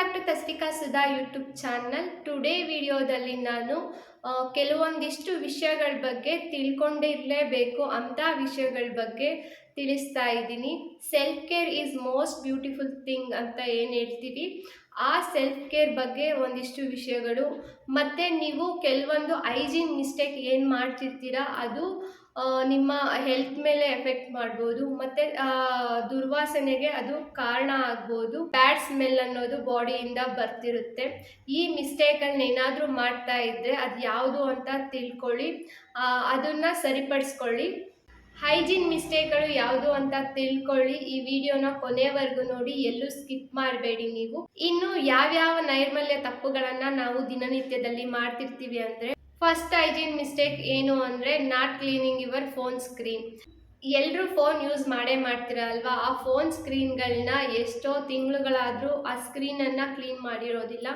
Back to Tasvika Sudha YouTube channel today ವಿಡಿಯೋದಲ್ಲಿ ನಾನು ಕೆಲವೊಂದಿಷ್ಟು ವಿಷಯಗಳ ಬಗ್ಗೆ ತಿಳ್ಕೊಂಡಿರಲೇಬೇಕು ಅಂಥ ವಿಷಯಗಳ ಬಗ್ಗೆ ತಿಳಿಸ್ತಾ ಇದ್ದೀನಿ. Self care is most beautiful thing ಅಂತ ಏನು ಹೇಳ್ತೀವಿ ಆ ಸೆಲ್ಫ್ ಕೇರ್ ಬಗ್ಗೆ ಒಂದಿಷ್ಟು ವಿಷಯಗಳು. ಮತ್ತು ನೀವು ಕೆಲವೊಂದು ಹೈಜೀನ್ ಮಿಸ್ಟೇಕ್ ಏನು ಮಾಡ್ತಿರ್ತೀರಾ? ಅದು ನಿಮ್ಮ ಹೆಲ್ತ್ ಮೇಲೆ ಎಫೆಕ್ಟ್ ಮಾಡ್ಬೋದು. ಮತ್ತೆ ದುರ್ವಾಸನೆಗೆ ಅದು ಕಾರಣ ಆಗ್ಬೋದು. ಬ್ಯಾಡ್ ಸ್ಮೆಲ್ ಅನ್ನೋದು ಬಾಡಿಯಿಂದ ಬರ್ತಿರುತ್ತೆ. ಈ ಮಿಸ್ಟೇಕ್ ಅನ್ನ ಏನಾದರೂ ಮಾಡ್ತಾ ಇದ್ರೆ ಅದು ಯಾವುದು ಅಂತ ತಿಳ್ಕೊಳ್ಳಿ. ಅದನ್ನ ಸರಿಪಡಿಸ್ಕೊಳ್ಳಿ. ಹೈಜೀನ್ ಮಿಸ್ಟೇಕ್ಗಳು ಯಾವುದು ಅಂತ ತಿಳ್ಕೊಳ್ಳಿ. ಈ ವಿಡಿಯೋನ ಕೊನೆವರೆಗೂ ನೋಡಿ. ಎಲ್ಲೂ ಸ್ಕಿಪ್ ಮಾಡಬೇಡಿ ನೀವು. ಇನ್ನು ಯಾವ್ಯಾವ ನೈರ್ಮಲ್ಯ ತಪ್ಪುಗಳನ್ನು ನಾವು ದಿನನಿತ್ಯದಲ್ಲಿ ಮಾಡ್ತಿರ್ತೀವಿ ಅಂದರೆ ಫಸ್ಟ್ ಹೈಜೀನ್ ಮಿಸ್ಟೇಕ್ ಏನು ಅಂದರೆ not cleaning your phone screen ಎಲ್ಲರೂ ಫೋನ್ ಯೂಸ್ ಮಾಡೇ ಮಾಡ್ತೀರ ಅಲ್ವಾ? ಆ ಫೋನ್ ಸ್ಕ್ರೀನ್ಗಳನ್ನ ಎಷ್ಟೋ ತಿಂಗಳುಗಳಾದರೂ ಆ ಸ್ಕ್ರೀನನ್ನು ಕ್ಲೀನ್ ಮಾಡಿರೋದಿಲ್ಲ.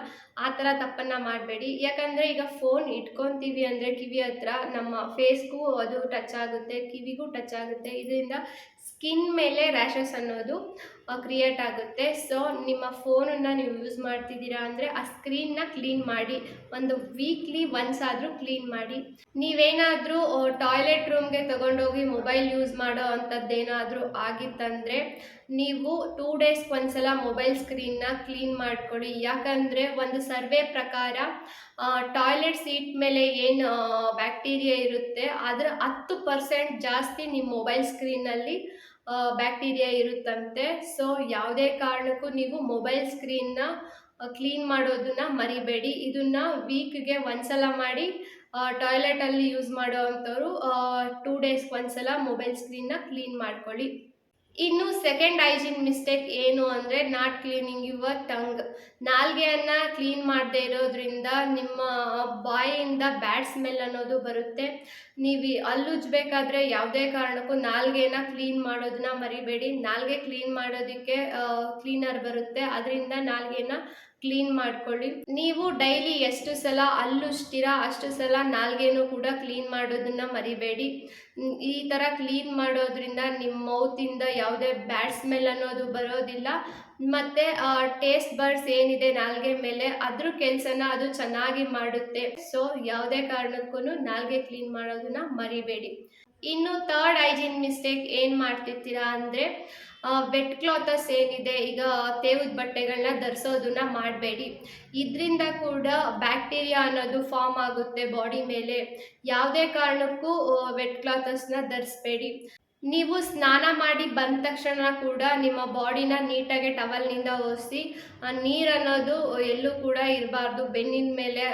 ಆ ಥರ ತಪ್ಪನ್ನು ಮಾಡಬೇಡಿ. ಯಾಕಂದರೆ ಈಗ ಫೋನ್ ಇಟ್ಕೊತೀವಿ ಅಂದರೆ ಕಿವಿ ಹತ್ರ ನಮ್ಮ ಫೇಸ್ಗೂ ಅದು ಟಚ್ ಆಗುತ್ತೆ, ಕಿವಿಗೂ ಟಚ್ ಆಗುತ್ತೆ. ಇದರಿಂದ ಸ್ಕಿನ್ ಮೇಲೆ ರ್ಯಾಷಸ್ ಅನ್ನೋದು ಕ್ರಿಯೇಟ್ ಆಗುತ್ತೆ. ಸೊ ನಿಮ್ಮ ಫೋನನ್ನು ನೀವು ಯೂಸ್ ಮಾಡ್ತಿದ್ದೀರಾ ಅಂದರೆ ಆ ಸ್ಕ್ರೀನ್ನ ಕ್ಲೀನ್ ಮಾಡಿ, ಒಂದು ವೀಕ್ಲಿ ಒನ್ಸ್ ಆದರೂ ಕ್ಲೀನ್ ಮಾಡಿ. ನೀವೇನಾದರೂ ಟಾಯ್ಲೆಟ್ ರೂಮ್ಗೆ ತೊಗೊಂಡೋಗಿ ಮೊಬೈಲ್ ಯೂಸ್ ಮಾಡೋ ಅಂಥದ್ದೇನಾದರೂ ಆಗಿತ್ತಂದರೆ ನೀವು ಟೂ ಡೇಸ್ಗೆ ಒಂದ್ಸಲ ಮೊಬೈಲ್ ಸ್ಕ್ರೀನ್ನ ಕ್ಲೀನ್ ಮಾಡ್ಕೊಳ್ಳಿ. ಯಾಕಂದರೆ ಒಂದು ಸರ್ವೆ ಪ್ರಕಾರ ಟಾಯ್ಲೆಟ್ ಸೀಟ್ ಮೇಲೆ ಏನು ಬ್ಯಾಕ್ಟೀರಿಯಾ ಇರುತ್ತೆ ಅದರ ಹತ್ತು ಪರ್ಸೆಂಟ್ ಜಾಸ್ತಿ ನಿಮ್ಮ ಮೊಬೈಲ್ ಸ್ಕ್ರೀನಲ್ಲಿ ಬ್ಯಾಕ್ಟೀರಿಯಾ ಇರುತ್ತಂತೆ. ಸೊ ಯಾವುದೇ ಕಾರಣಕ್ಕೂ ನೀವು ಮೊಬೈಲ್ ಸ್ಕ್ರೀನ್ನ ಕ್ಲೀನ್ ಮಾಡೋದನ್ನ ಮರಿಬೇಡಿ. ಇದನ್ನ ವೀಕ್ಗೆ ಒಂದ್ಸಲ ಮಾಡಿ ಟಾಯ್ಲೆಟಲ್ಲಿ ಯೂಸ್ ಮಾಡೋ ಅಂಥವ್ರು ಟೂ ಡೇಸ್ಗೆ ಒಂದ್ಸಲ ಮೊಬೈಲ್ ಸ್ಕ್ರೀನ್ನ ಕ್ಲೀನ್ ಮಾಡ್ಕೊಳ್ಳಿ. ಇನ್ನು ಸೆಕೆಂಡ್ ಹೈಜೀನ್ ಮಿಸ್ಟೇಕ್ ಏನು ಅಂದರೆ ನಾಟ್ ಕ್ಲೀನಿಂಗ್ ಯುವರ್ ಟಂಗ್ ನಾಲ್ಗೆಯನ್ನು ಕ್ಲೀನ್ ಮಾಡದೇ ಇರೋದ್ರಿಂದ ನಿಮ್ಮ ಬಾಯಿಯಿಂದ ಬ್ಯಾಡ್ ಸ್ಮೆಲ್ ಅನ್ನೋದು ಬರುತ್ತೆ. ನೀವು ಅಲ್ಲುಜ್ಬೇಕಾದ್ರೆ ಯಾವುದೇ ಕಾರಣಕ್ಕೂ ನಾಲ್ಗೆನ ಕ್ಲೀನ್ ಮಾಡೋದನ್ನ ಮರಿಬೇಡಿ. ನಾಲ್ಗೆ ಕ್ಲೀನ್ ಮಾಡೋದಕ್ಕೆ ಕ್ಲೀನರ್ ಬರುತ್ತೆ. ಅದರಿಂದ ನಾಲ್ಗೆನ ಕ್ಲೀನ್ ಮಾಡ್ಕೊಳ್ಳಿ. ನೀವು ಡೈಲಿ ಎಷ್ಟು ಸಲ ಅಲ್ಲುಷ್ಟಿರ ಅಷ್ಟು ಸಲ ನಾಲ್ಗೆನೂ ಕೂಡ ಕ್ಲೀನ್ ಮಾಡೋದನ್ನ ಮರಿಬೇಡಿ. ಈ ಥರ ಕ್ಲೀನ್ ಮಾಡೋದ್ರಿಂದ ನಿಮ್ಮ ಮೌತಿಂದ ಯಾವುದೇ ಬ್ಯಾಡ್ ಸ್ಮೆಲ್ ಅನ್ನೋದು ಬರೋದಿಲ್ಲ. ಮತ್ತು ಟೇಸ್ಟ್ ಬರ್ಡ್ಸ್ ಏನಿದೆ ನಾಲ್ಗೆ ಮೇಲೆ, ಅದ್ರ ಕೆಲಸನ ಅದು ಚೆನ್ನಾಗಿ ಮಾಡುತ್ತೆ. ಸೊ ಯಾವುದೇ ಕಾರಣಕ್ಕೂ ನಾಲ್ಗೆ ಕ್ಲೀನ್ ಮಾಡೋದನ್ನ ಮರಿಬೇಡಿ. ಇನ್ನು ಥರ್ಡ್ ಹೈಜೀನ್ ಮಿಸ್ಟೇಕ್ ಏನು ಮಾಡ್ತಿರ್ತೀರಾ ಅಂದರೆ ವೆಟ್ ಕ್ಲಾತಸ್ ಏನಿದೆ, ಈಗ ತೇವದ ಬಟ್ಟೆಗಳನ್ನ ಧರಿಸೋದನ್ನ ಮಾಡಬೇಡಿ. ಇದರಿಂದ ಕೂಡ ಬ್ಯಾಕ್ಟೀರಿಯಾ ಅನ್ನೋದು ಫಾರ್ಮ್ ಆಗುತ್ತೆ ಬಾಡಿ ಮೇಲೆ. ಯಾವುದೇ ಕಾರಣಕ್ಕೂ ವೆಟ್ ಕ್ಲಾತಸ್ನ ಧರಿಸ್ಬೇಡಿ. ನೀವು ಸ್ನಾನ ಮಾಡಿ ಬಂದ ತಕ್ಷಣ ಕೂಡ ನಿಮ್ಮ ಬಾಡಿನ ನೀಟಾಗಿ ಟವಲ್ನಿಂದ ಒರೆಸಿ ನೀರು ಅನ್ನೋದು ಎಲ್ಲೂ ಕೂಡ ಇರಬಾರ್ದು. ಬೆನ್ನಿನ ಮೇಲೆ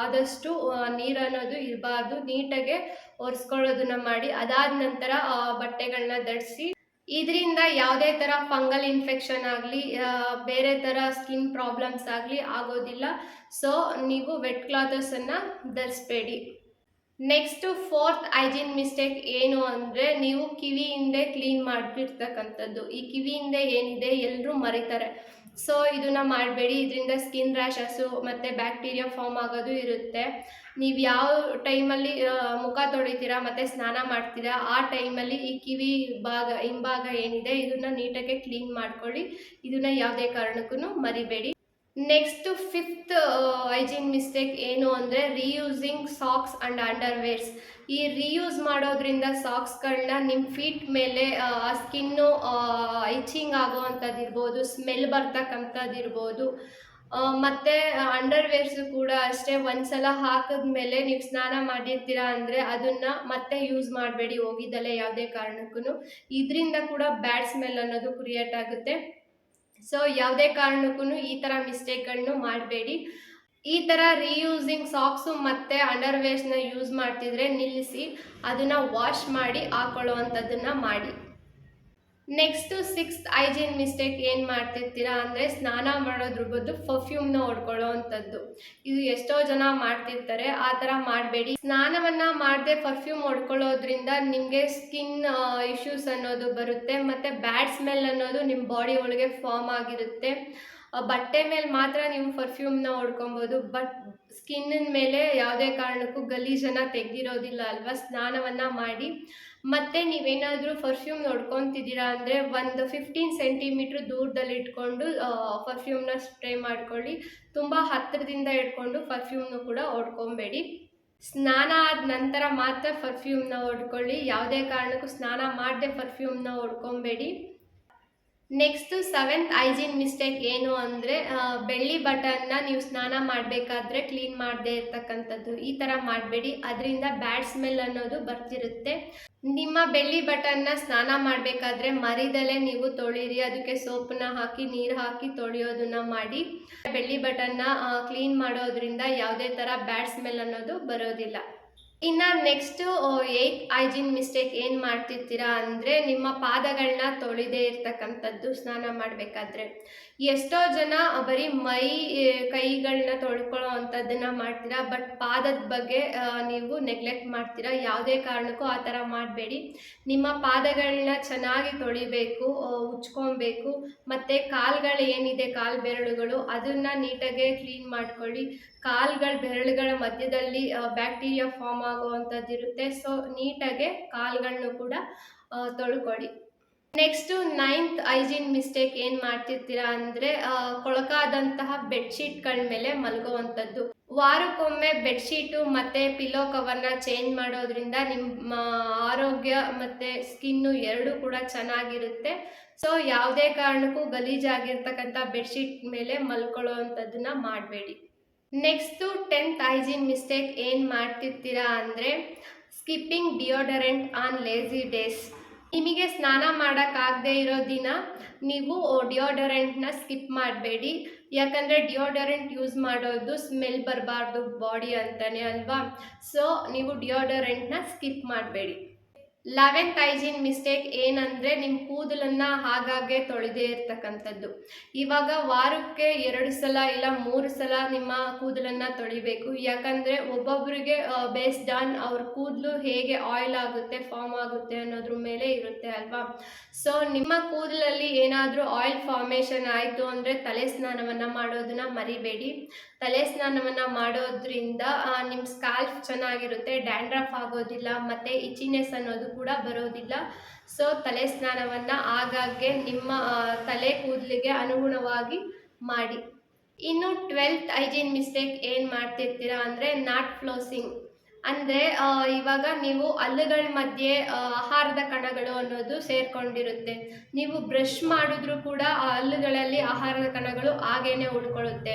ಆದಷ್ಟು ನೀರು ಅನ್ನೋದು ಇರಬಾರ್ದು. ನೀಟಾಗೆ ಒರೆಸ್ಕೊಳ್ಳೋದನ್ನ ಮಾಡಿ, ಅದಾದ ನಂತರ ಬಟ್ಟೆಗಳನ್ನ ಧರಿಸಿ ಇದರಿಂದ ಯಾವುದೇ ಥರ ಫಂಗಲ್ ಇನ್ಫೆಕ್ಷನ್ ಆಗಲಿ ಬೇರೆ ಥರ ಸ್ಕಿನ್ ಪ್ರಾಬ್ಲಮ್ಸ್ ಆಗಲಿ ಆಗೋದಿಲ್ಲ. ಸೊ, ನೀವು ವೆಟ್ ಕ್ಲಾತಸನ್ನು ಧರಿಸ್ಬೇಡಿ. ನೆಕ್ಸ್ಟು ಫೋರ್ತ್ ಹೈಜೀನ್ ಮಿಸ್ಟೇಕ್ ಏನು ಅಂದರೆ ನೀವು ಕಿವಿ ಹಿಂದೆ ಕ್ಲೀನ್ ಮಾಡಿಬಿಡ್ತಕ್ಕಂಥದ್ದು ಈ ಕಿವಿಯಿಂದ ಏನಿದೆ ಎಲ್ಲರೂ ಮರಿತಾರೆ. ಸೊ ಇದನ್ನ ಮಾಡಬೇಡಿ. ಇದರಿಂದ ಸ್ಕಿನ್ ರ್ಯಾಷಸ್ಸು ಮತ್ತು ಬ್ಯಾಕ್ಟೀರಿಯಾ ಫಾರ್ಮ್ ಆಗೋದು ಇರುತ್ತೆ. ನೀವು ಯಾವ ಟೈಮಲ್ಲಿ ಮುಖ ತೊಳಿತೀರಾ ಮತ್ತು ಸ್ನಾನ ಮಾಡ್ತೀರಾ, ಆ ಟೈಮಲ್ಲಿ ಈ ಕಿವಿ ಭಾಗ, ಹಿಂಭಾಗ ಏನಿದೆ, ಇದನ್ನು ನೀಟಾಗೆ ಕ್ಲೀನ್ ಮಾಡ್ಕೊಳ್ಳಿ. ಇದನ್ನು ಯಾವುದೇ ಕಾರಣಕ್ಕೂ ಮರಿಬೇಡಿ. ನೆಕ್ಸ್ಟ್ ಫಿಫ್ತ್ ಹೈಜೀನ್ ಮಿಸ್ಟೇಕ್ ಏನು ಅಂದರೆ ರೀಯೂಸಿಂಗ್ ಸಾಕ್ಸ್ ಆ್ಯಂಡ್ ಅಂಡರ್ವೇರ್ಸ್ ಈ ರೀಯೂಸ್ ಮಾಡೋದ್ರಿಂದ ಸಾಕ್ಸ್ಗಳನ್ನ ನಿಮ್ಮ ಫೀಟ್ ಮೇಲೆ, ಆ ಸ್ಕಿನ್ನು ಐಚಿಂಗ್ ಆಗೋವಂಥದ್ದು ಇರ್ಬೋದು ಸ್ಮೆಲ್ ಬರ್ತಕ್ಕಂಥದ್ದು ಇರ್ಬೋದು ಮತ್ತು ಅಂಡರ್ವೇರ್ಸು ಕೂಡ ಅಷ್ಟೇ, ಒಂದ್ಸಲ ಹಾಕಿದ್ಮೇಲೆ ನೀವು ಸ್ನಾನ ಮಾಡಿರ್ತೀರಾ ಅಂದರೆ ಅದನ್ನು ಮತ್ತೆ ಯೂಸ್ ಮಾಡಬೇಡಿ ಹೋಗಿದ್ದಲ್ಲೇ ಯಾವುದೇ ಕಾರಣಕ್ಕೂ ಇದರಿಂದ ಕೂಡ ಬ್ಯಾಡ್ ಸ್ಮೆಲ್ ಅನ್ನೋದು ಕ್ರಿಯೇಟ್ ಆಗುತ್ತೆ. ಸೊ ಯಾವುದೇ ಕಾರಣಕ್ಕೂ ಈ ಥರ ಮಿಸ್ಟೇಕ್ಗಳನ್ನು ಮಾಡಬೇಡಿ. ಈ ಥರ ರೀಯೂಸಿಂಗ್ ಸಾಕ್ಸು ಮತ್ತು ಅಂಡರ್ವೇರ್ಸ್ನ ಯೂಸ್ ಮಾಡ್ತಿದ್ರೆ ನಿಲ್ಲಿಸಿ, ಅದನ್ನು ವಾಶ್ ಮಾಡಿ ಹಾಕೊಳ್ಳೋ ಮಾಡಿ. ನೆಕ್ಸ್ಟು ಸಿಕ್ಸ್ತ್ ಹೈಜೀನ್ ಮಿಸ್ಟೇಕ್ ಏನು ಮಾಡ್ತಿರ್ತೀರಾ ಅಂದರೆ ಸ್ನಾನ ಮಾಡೋದ್ರ ಬದಲು ಪರ್ಫ್ಯೂಮ್ನ ಹೊಡ್ಕೊಳ್ಳೋ ಅಂಥದ್ದು. ಇದು ಎಷ್ಟೋ ಜನ ಮಾಡ್ತಿರ್ತಾರೆ, ಆ ಥರ ಮಾಡಬೇಡಿ. ಸ್ನಾನವನ್ನು ಮಾಡದೆ ಪರ್ಫ್ಯೂಮ್ ಹೊಡ್ಕೊಳ್ಳೋದ್ರಿಂದ ನಿಮಗೆ ಸ್ಕಿನ್ ಇಶ್ಯೂಸ್ ಅನ್ನೋದು ಬರುತ್ತೆ, ಮತ್ತು ಬ್ಯಾಡ್ ಸ್ಮೆಲ್ ಅನ್ನೋದು ನಿಮ್ಮ ಬಾಡಿ ಒಳಗೆ ಫಾರ್ಮ್ ಆಗಿರುತ್ತೆ. ಬಟ್ಟೆ ಮೇಲೆ ಮಾತ್ರ ನೀವು ಪರ್ಫ್ಯೂಮ್ನ ಹೊಡ್ಕೊಬೋದು ಬಟ್ ಸ್ಕಿನ್ ಮೇಲೆ ಯಾವುದೇ ಕಾರಣಕ್ಕೂ ಗಲೀಜನ್ನು ತೆಗೆದಿರೋದಿಲ್ಲ ಅಲ್ವಾ? ಸ್ನಾನವನ್ನು ಮಾಡಿ. ಮತ್ತೆ ನೀವೇನಾದರೂ ಪರ್ಫ್ಯೂಮ್ ನೋಡ್ಕೊತಿದ್ದೀರಾ ಅಂದರೆ ಒಂದು ಫಿಫ್ಟೀನ್ ಸೆಂಟಿಮೀಟ್ರ್ ದೂರದಲ್ಲಿ ಇಟ್ಕೊಂಡು ಪರ್ಫ್ಯೂಮ್ನ ಸ್ಪ್ರೇ ಮಾಡ್ಕೊಳ್ಳಿ. ತುಂಬ ಹತ್ತಿರದಿಂದ ಇಟ್ಕೊಂಡು ಪರ್ಫ್ಯೂಮ್ನು ಕೂಡ ಹೊಡ್ಕೊಬೇಡಿ ಸ್ನಾನ ಆದ ನಂತರ ಮಾತ್ರ ಪರ್ಫ್ಯೂಮ್ನ ಹೊಡ್ಕೊಳ್ಳಿ ಯಾವುದೇ ಕಾರಣಕ್ಕೂ ಸ್ನಾನ ಮಾಡದೆ ಪರ್ಫ್ಯೂಮ್ನ ಹೊಡ್ಕೊಬೇಡಿ ನೆಕ್ಸ್ಟು ಸೆವೆಂತ್ ಹೈಜೀನ್ ಮಿಸ್ಟೇಕ್ ಏನು ಅಂದರೆ ಬೆಳ್ಳಿ ಬಟನ್ನ ನೀವು ಸ್ನಾನ ಮಾಡಬೇಕಾದ್ರೆ ಕ್ಲೀನ್ ಮಾಡದೇ ಇರ್ತಕ್ಕಂಥದ್ದು. ಈ ಥರ ಮಾಡಬೇಡಿ. ಅದರಿಂದ ಬ್ಯಾಡ್ ಸ್ಮೆಲ್ ಅನ್ನೋದು ಬರ್ತಿರುತ್ತೆ. ನಿಮ್ಮ ಬೆಳ್ಳಿ ಬಟನ್ನ ಸ್ನಾನ ಮಾಡಬೇಕಾದ್ರೆ ಮರಿದಲ್ಲೇ ನೀವು ತೊಳೀರಿ. ಅದಕ್ಕೆ ಸೋಪನ್ನ ಹಾಕಿ, ನೀರು ಹಾಕಿ ತೊಳೆಯೋದನ್ನ ಮಾಡಿ. ಬೆಳ್ಳಿ ಬಟನ್ನ ಕ್ಲೀನ್ ಮಾಡೋದ್ರಿಂದ ಯಾವುದೇ ಥರ ಬ್ಯಾಡ್ ಸ್ಮೆಲ್ ಅನ್ನೋದು ಬರೋದಿಲ್ಲ. ಇನ್ನು ನೆಕ್ಸ್ಟು ಏಯ್ತ್ ಹೈಜಿನ್ ಮಿಸ್ಟೇಕ್ ಏನು ಮಾಡ್ತಿರ್ತೀರಾ ಅಂದರೆ ನಿಮ್ಮ ಪಾದಗಳನ್ನ ತೊಳೆದೇ ಇರ್ತಕ್ಕಂಥದ್ದು ಸ್ನಾನ ಮಾಡಬೇಕಾದ್ರೆ. ಎಷ್ಟೋ ಜನ ಬರೀ ಮೈ ಕೈಗಳನ್ನ ತೊಳ್ಕೊಳ್ಳೋ ಅಂಥದ್ದನ್ನ ಮಾಡ್ತೀರಾ, ಬಟ್ ಪಾದದ ಬಗ್ಗೆ ನೀವು ನೆಗ್ಲೆಕ್ಟ್ ಮಾಡ್ತೀರಾ, ಯಾವುದೇ ಕಾರಣಕ್ಕೂ ಆ ಥರ ಮಾಡಬೇಡಿ. ನಿಮ್ಮ ಪಾದಗಳನ್ನ ಚೆನ್ನಾಗಿ ತೊಳಿಬೇಕು ಉಚ್ಕೊಬೇಕು ಮತ್ತು ಕಾಲ್ಗಳು ಏನಿದೆ, ಕಾಲು ಬೆರಳುಗಳು, ಅದನ್ನು ನೀಟಾಗೆ ಕ್ಲೀನ್ ಮಾಡ್ಕೊಳ್ಳಿ. ಕಾಲ್ಗಳ ಬೆರಳುಗಳ ಮಧ್ಯದಲ್ಲಿ ಬ್ಯಾಕ್ಟೀರಿಯಾ ಫಾರ್ಮ್ ಆಗುವಂಥದ್ದು ಇರುತ್ತೆ ಸೊ ನೀಟಾಗೆ ಕಾಲ್ಗಳನ್ನು ಕೂಡ ತೊಳ್ಕೊಳ್ಳಿ. ನೆಕ್ಸ್ಟು ನೈನ್ತ್ ಹೈಜೀನ್ ಮಿಸ್ಟೇಕ್ ಏನು ಮಾಡ್ತಿರ್ತೀರಾ ಅಂದರೆ ಕೊಳಕಾದಂತಹ ಬೆಡ್ಶೀಟ್ಗಳ ಮೇಲೆ ಮಲಗುವಂತದ್ದು ವಾರಕ್ಕೊಮ್ಮೆ ಬೆಡ್ಶೀಟು ಮತ್ತು ಪಿಲೋ ಕವರ್ನ ಚೇಂಜ್ ಮಾಡೋದ್ರಿಂದ ನಿಮ್ಮ ಆರೋಗ್ಯ ಮತ್ತು ಸ್ಕಿನ್ನು ಎರಡೂ ಕೂಡ ಚೆನ್ನಾಗಿರುತ್ತೆ. ಸೊ ಯಾವುದೇ ಕಾರಣಕ್ಕೂ ಗಲೀಜಾಗಿರ್ತಕ್ಕಂಥ ಬೆಡ್ಶೀಟ್ ಮೇಲೆ ಮಲ್ಕೊಳ್ಳೋ ಮಾಡಬೇಡಿ. ನೆಕ್ಸ್ಟು ಟೆಂತ್ ಹೈಜೀನ್ ಮಿಸ್ಟೇಕ್ ಏನು ಮಾಡ್ತಿರ್ತೀರಾ ಅಂದರೆ skipping deodorant on lazy days ನಿಮಗೆ ಸ್ನಾನ ಮಾಡೋಕ್ಕಾಗದೇ ಇರೋ ದಿನ ನೀವು ಡಿಯೋಡರೆಂಟ್ನ ಸ್ಕಿಪ್ ಮಾಡಬೇಡಿ. ಯಾಕಂದರೆ ಡಿಯೋಡರೆಂಟ್ ಯೂಸ್ ಮಾಡೋದು ಸ್ಮೆಲ್ ಬರಬಾರ್ದು ಬಾಡಿ ಅಂತಲೇ ಅಲ್ವಾ? ಸೊ ನೀವು ಡಿಯೋಡರೆಂಟ್ನ ಸ್ಕಿಪ್ ಮಾಡಬೇಡಿ. ಲೆವೆಂತ್ ಹೈಜೀನ್ ಮಿಸ್ಟೇಕ್ ಏನಂದರೆ ನಿಮ್ಮ ಕೂದಲನ್ನು ಹಾಗಾಗೆ ತೊಳೆದೇ ಇರ್ತಕ್ಕಂಥದ್ದು. ಇವಾಗ ವಾರಕ್ಕೆ ಎರಡು ಸಲ ಇಲ್ಲ ಮೂರು ಸಲ ನಿಮ್ಮ ಕೂದಲನ್ನು ತೊಳಿಬೇಕು. ಯಾಕಂದರೆ ಒಬ್ಬೊಬ್ಬರಿಗೆ ಬೇಸ್ಡ್ ಆನ್ ಅವ್ರ ಕೂದಲು ಹೇಗೆ ಆಯಿಲ್ ಆಗುತ್ತೆ ಫಾರ್ಮ್ ಆಗುತ್ತೆ ಅನ್ನೋದ್ರ ಮೇಲೆ ಇರುತ್ತೆ ಅಲ್ವಾ? ಸೊ ನಿಮ್ಮ ಕೂದಲಲ್ಲಿ ಏನಾದರೂ ಆಯಿಲ್ ಫಾರ್ಮೇಷನ್ ಆಯಿತು ಅಂದರೆ ತಲೆ ಸ್ನಾನವನ್ನು ಮಾಡೋದನ್ನ ಮರಿಬೇಡಿ. ತಲೆ ಸ್ನಾನವನ್ನು ಮಾಡೋದ್ರಿಂದ ನಿಮ್ಮ ಸ್ಕಾಲ್ಫ್ ಚೆನ್ನಾಗಿರುತ್ತೆ ಡ್ಯಾಂಡ್ರಫ್ ಆಗೋದಿಲ್ಲ, ಮತ್ತು ಇಚಿನೆಸ್ ಅನ್ನೋದು ಕೂಡ ಬರೋದಿಲ್ಲ. ಸೊ ತಲೆ ಸ್ನಾನವನ್ನು ಆಗಾಗ್ಗೆ ನಿಮ್ಮ ತಲೆ ಕೂದಲಿಗೆ ಅನುಗುಣವಾಗಿ ಮಾಡಿ. ಇನ್ನು ಟ್ವೆಲ್ತ್ ಹೈಜೀನ್ ಮಿಸ್ಟೇಕ್ ಏನು ಮಾಡ್ತಿರ್ತೀರಾ ಅಂದರೆ, ನಾಟ್ ಫ್ಲೋಸಿಂಗ್. ಅಂದರೆ ಇವಾಗ ನೀವು ಹಲ್ಲುಗಳ ಮಧ್ಯೆ ಆಹಾರದ ಕಣಗಳು ಅನ್ನೋದು ಸೇರ್ಕೊಂಡಿರುತ್ತೆ. ನೀವು ಬ್ರಷ್ ಮಾಡಿದ್ರೂ ಕೂಡ ಆ ಹಲ್ಲುಗಳಲ್ಲಿ ಆಹಾರದ ಕಣಗಳು ಹಾಗೇನೆ ಉಳ್ಕೊಳ್ಳುತ್ತೆ.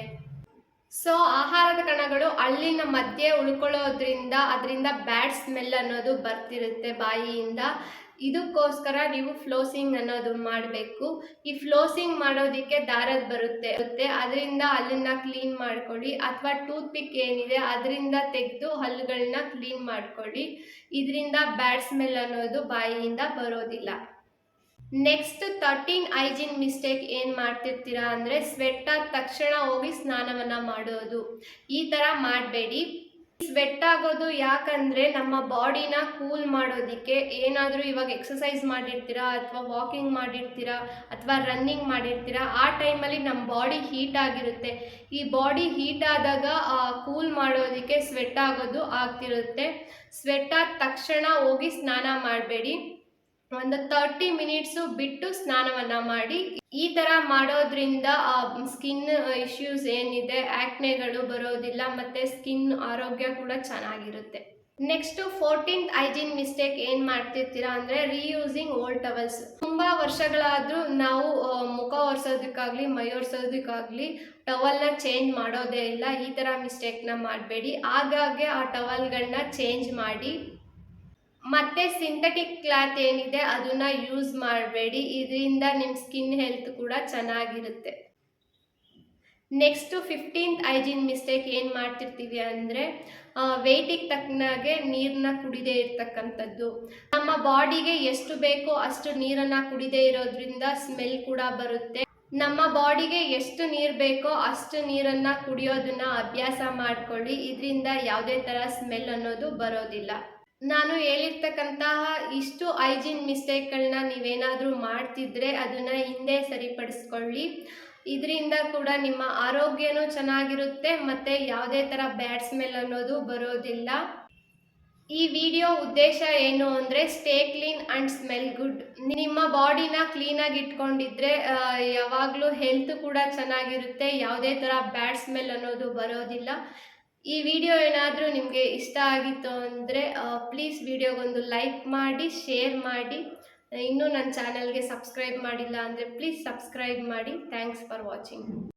ಸೊ ಆಹಾರದ ಕಣಗಳು ಅಲ್ಲಿನ ಮಧ್ಯೆ ಉಳ್ಕೊಳ್ಳೋದ್ರಿಂದ, ಅದರಿಂದ ಬ್ಯಾಡ್ ಸ್ಮೆಲ್ ಅನ್ನೋದು ಬರ್ತಿರುತ್ತೆ ಬಾಯಿಯಿಂದ. ಇದಕ್ಕೋಸ್ಕರ ನೀವು ಫ್ಲೋಸಿಂಗ್ ಅನ್ನೋದು ಮಾಡಬೇಕು. ಈ ಫ್ಲೋಸಿಂಗ್ ಮಾಡೋದಕ್ಕೆ ದಾರದ ಬರುತ್ತೆ ಅದರಿಂದ ಹಲ್ಲನ್ನ ಕ್ಲೀನ್ ಮಾಡ್ಕೊಳ್ಳಿ. ಅಥವಾ ಟೂತ್ ಪಿಕ್ ಏನಿದೆ, ಅದರಿಂದ ತೆಗೆದು ಹಲ್ಲುಗಳನ್ನ ಕ್ಲೀನ್ ಮಾಡ್ಕೊಳ್ಳಿ. ಇದರಿಂದ ಬ್ಯಾಡ್ ಸ್ಮೆಲ್ ಅನ್ನೋದು ಬಾಯಿಯಿಂದ ಬರೋದಿಲ್ಲ. ನೆಕ್ಸ್ಟ್ ತರ್ಟೀನ್ ಐಜಿನ್ ಮಿಸ್ಟೇಕ್ ಏನು ಮಾಡ್ತಿರ್ತೀರಾ ಅಂದರೆ ಸ್ವೆಟ್ ಆದ ತಕ್ಷಣ ಹೋಗಿ ಸ್ನಾನವನ್ನು ಮಾಡೋದು. ಈ ಥರ ಮಾಡಬೇಡಿ. ಸ್ವೆಟ್ ಆಗೋದು ಯಾಕಂದರೆ ನಮ್ಮ ಬಾಡಿನ ಕೂಲ್ ಮಾಡೋದಕ್ಕೆ ಏನಾದರೂ ಇವಾಗ ಎಕ್ಸಸೈಸ್ ಮಾಡಿರ್ತೀರಾ ಅಥವಾ ವಾಕಿಂಗ್ ಮಾಡಿರ್ತೀರಾ ಅಥವಾ ರನ್ನಿಂಗ್ ಮಾಡಿರ್ತೀರಾ, ಆ ಟೈಮಲ್ಲಿ ನಮ್ಮ ಬಾಡಿ ಹೀಟ್ ಆಗಿರುತ್ತೆ. ಈ ಬಾಡಿ ಹೀಟ್ ಆದಾಗ ಕೂಲ್ ಮಾಡೋದಕ್ಕೆ ಸ್ವೆಟ್ ಆಗೋದು ಆಗ್ತಿರುತ್ತೆ. ಸ್ವೆಟ್ ಆದ ತಕ್ಷಣ ಹೋಗಿ ಸ್ನಾನ ಮಾಡಬೇಡಿ. ಒಂದು ತರ್ಟಿ ಮಿನಿಟ್ಸು ಬಿಟ್ಟು ಸ್ನಾನವನ್ನು ಮಾಡಿ, ಈ ಥರ ಮಾಡೋದ್ರಿಂದ ಸ್ಕಿನ್ ಇಶ್ಯೂಸ್ ಏನಿದೆ ಆ್ಯಕ್ನೆಗಳು ಬರೋದಿಲ್ಲ, ಮತ್ತು ಸ್ಕಿನ್ ಆರೋಗ್ಯ ಕೂಡ ಚೆನ್ನಾಗಿರುತ್ತೆ. ನೆಕ್ಸ್ಟು ಫೋರ್ಟೀನ್ತ್ ಐಜಿನ್ ಮಿಸ್ಟೇಕ್ ಏನು ಮಾಡ್ತಿರ್ತೀರಾ ಅಂದರೆ ರೀಯೂಸಿಂಗ್ ಓಲ್ಡ್ ಟವಲ್ಸ್ ತುಂಬ ವರ್ಷಗಳಾದರೂ ನಾವು ಮುಖ ಒರೆಸೋದಕ್ಕಾಗಲಿ, ಮೈ ಒರೆಸೋದಕ್ಕಾಗಲಿ ಟವಲ್ನ ಚೇಂಜ್ ಮಾಡೋದೇ ಇಲ್ಲ, ಈ ಥರ ಮಿಸ್ಟೇಕ್ನ ಮಾಡಬೇಡಿ. ಆಗಾಗ್ಗೆ ಆ ಟವಲ್ಗಳನ್ನ ಚೇಂಜ್ ಮಾಡಿ ಮತ್ತೆ ಸಿಂಥೆಟಿಕ್ ಕ್ಲಾತ್ ಏನಿದೆ ಅದನ್ನ ಯೂಸ್ ಮಾಡಬೇಡಿ. ಇದರಿಂದ ನಿಮ್ಮ ಸ್ಕಿನ್ ಹೆಲ್ತ್ ಕೂಡ ಚೆನ್ನಾಗಿರುತ್ತೆ. ನೆಕ್ಸ್ಟು ಫಿಫ್ಟೀನ್ತ್ ಐಜಿನ್ ಮಿಸ್ಟೇಕ್ ಏನು ಮಾಡ್ತಿರ್ತೀವಿ ಅಂದರೆ ವೆಯ್ಟಿಗೆ ತಕ್ಕನಾಗೆ ನೀರನ್ನ ಕುಡಿದೇ ಇರ್ತಕ್ಕಂಥದ್ದು. ನಮ್ಮ ಬಾಡಿಗೆ ಎಷ್ಟು ಬೇಕೋ ಅಷ್ಟು ನೀರನ್ನು ಕುಡಿದೇ ಇರೋದ್ರಿಂದ ಸ್ಮೆಲ್ ಕೂಡ ಬರುತ್ತೆ. ನಮ್ಮ ಬಾಡಿಗೆ ಎಷ್ಟು ನೀರು ಬೇಕೋ ಅಷ್ಟು ನೀರನ್ನು ಕುಡಿಯೋದನ್ನ ಅಭ್ಯಾಸ ಮಾಡ್ಕೊಳ್ಳಿ. ಇದರಿಂದ ಯಾವುದೇ ಥರ ಸ್ಮೆಲ್ ಅನ್ನೋದು ಬರೋದಿಲ್ಲ. ನಾನು ಹೇಳಿರ್ತಕ್ಕಂತಹ ಇಷ್ಟು ಹೈಜೀನ್ ಮಿಸ್ಟೇಕ್ಗಳನ್ನ ನೀವೇನಾದರೂ ಮಾಡ್ತಿದ್ರೆ ಅದನ್ನು ಹಿಂದೆ ಸರಿಪಡಿಸ್ಕೊಳ್ಳಿ. ಇದರಿಂದ ಕೂಡ ನಿಮ್ಮ ಆರೋಗ್ಯನೂ ಚೆನ್ನಾಗಿರುತ್ತೆ, ಮತ್ತು ಯಾವುದೇ ಥರ ಬ್ಯಾಡ್ ಸ್ಮೆಲ್ ಅನ್ನೋದು ಬರೋದಿಲ್ಲ. ಈ ವಿಡಿಯೋ ಉದ್ದೇಶ ಏನು ಅಂದರೆ stay clean and smell good ನಿಮ್ಮ ಬಾಡಿನ ಕ್ಲೀನಾಗಿ ಇಟ್ಕೊಂಡಿದ್ರೆ ಯಾವಾಗಲೂ ಹೆಲ್ತ್ ಕೂಡ ಚೆನ್ನಾಗಿರುತ್ತೆ, ಯಾವುದೇ ಥರ ಬ್ಯಾಡ್ ಸ್ಮೆಲ್ ಅನ್ನೋದು ಬರೋದಿಲ್ಲ. ಈ ವಿಡಿಯೋ ಏನಾದರೂ ನಿಮಗೆ ಇಷ್ಟ ಆಗಿತ್ತು ಅಂದರೆ ಪ್ಲೀಸ್ ವಿಡಿಯೋಗೊಂದು ಲೈಕ್ ಮಾಡಿ ಶೇರ್ ಮಾಡಿ. ಇನ್ನೂ ನನ್ನ ಚಾನಲ್ಗೆ ಸಬ್ಸ್ಕ್ರೈಬ್ ಮಾಡಿಲ್ಲ ಅಂದರೆ ಪ್ಲೀಸ್ ಸಬ್ಸ್ಕ್ರೈಬ್ ಮಾಡಿ. Thanks for watching